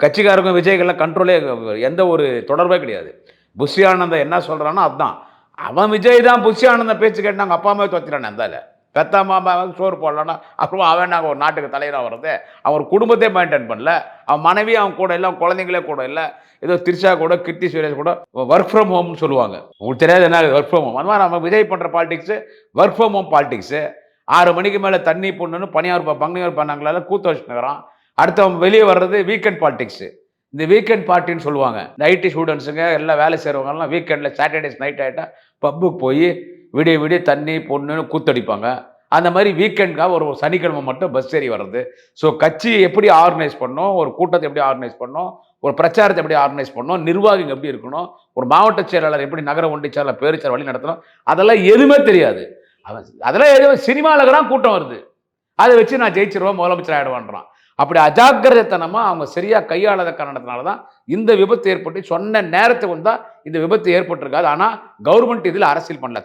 கட்சிக்காரங்க விஜய்கள்லாம் கண்ட்ரோலே எந்த ஒரு தொடர்பே கிடையாது. புஷி ஆனந்தம் என்ன சொல்கிறானோ அதுதான் அவன் விஜய் தான் புஷி ஆனந்தம் பேச்சு கேட்டு நாங்கள் அப்பா அம்மாவை தொத்திரானே அந்தால பெத்த மாமா சோறு போடலன்னா அப்புறம் அவன் நாங்கள் ஒரு நாட்டுக்கு தலைவராக வர்றது? அவர் குடும்பத்தையே மெயின்டைன் பண்ணல. அவன் மனைவி அவன் கூட இல்லை அவன் குழந்தைங்களே கூட இல்லை. ஏதோ திரிஷா கூட கிருத்தி சுரேஷ் கூட ஒர்க் ஃப்ரம் ஹோம்னு சொல்லுவாங்க. உங்களுக்கு தெரியாது என்ன ஒர்க் ஃப்ரம் ஹோம் அந்த மாதிரி நம்ம விஜய் பண்ணுற politics work from home politics ஆறு மணிக்கு மேலே தண்ணி பொண்ணுன்னு பணியார் பங்கனியார் பண்ணாங்களால கூத்து வச்சுனுக்கிறான் அடுத்தவங்க வெளியே வர்றது வீக்கெண்ட் பாலிடிக்ஸு இந்த வீக்கெண்ட் பார்ட்டின்னு சொல்லுவாங்க. இந்த ஐடி ஸ்டூடெண்ட்ஸுங்க எல்லாம் வேலை செய்கிறவங்கலாம் வீக்கெண்டில் சாட்டர்டேஸ் நைட் ஆகிட்டா பப்புக்கு போய் விடிய விடிய தண்ணி பொண்ணுன்னு கூத்தடிப்பாங்க. அந்த மாதிரி வீக்கெண்ட்காக ஒரு சனிக்கிழமை மட்டும் பஸ் ஏறி வர்றது. ஸோ கட்சி எப்படி ஆர்கனைஸ் பண்ணணும் ஒரு கூட்டத்தை எப்படி ஆர்கனைஸ் பண்ணணும் ஒரு பிரச்சாரத்தை எப்படி ஆர்கனைஸ் பண்ணணும் நிர்வாகிங்க எப்படி இருக்கணும்? ஒரு மாவட்ட செயலாளர் எப்படி நகர ஒன்றிய செயலாளர் பேருச்சார் வழி நடத்தணும்? அதெல்லாம் எதுவுமே தெரியாது. அதெல்லாம் எதுவும் சினிமாவில் தான் கூட்டம் வருது. அதை வச்சு நான் ஜெயிச்சிருவேன் முதலமைச்சர் ஆகிடுவான்றான் அப்படி அஜாக்கிரதைத்தனமாக அவங்க சரியாக கையாளாத காரணத்தினால தான் இந்த விபத்து ஏற்பட்டு சொன்ன நேரத்துக்கு வந்தால் இந்த விபத்து ஏற்பட்டிருக்காது. ஆனால் கவர்மெண்ட் இதில் அரசியல் பண்ணல.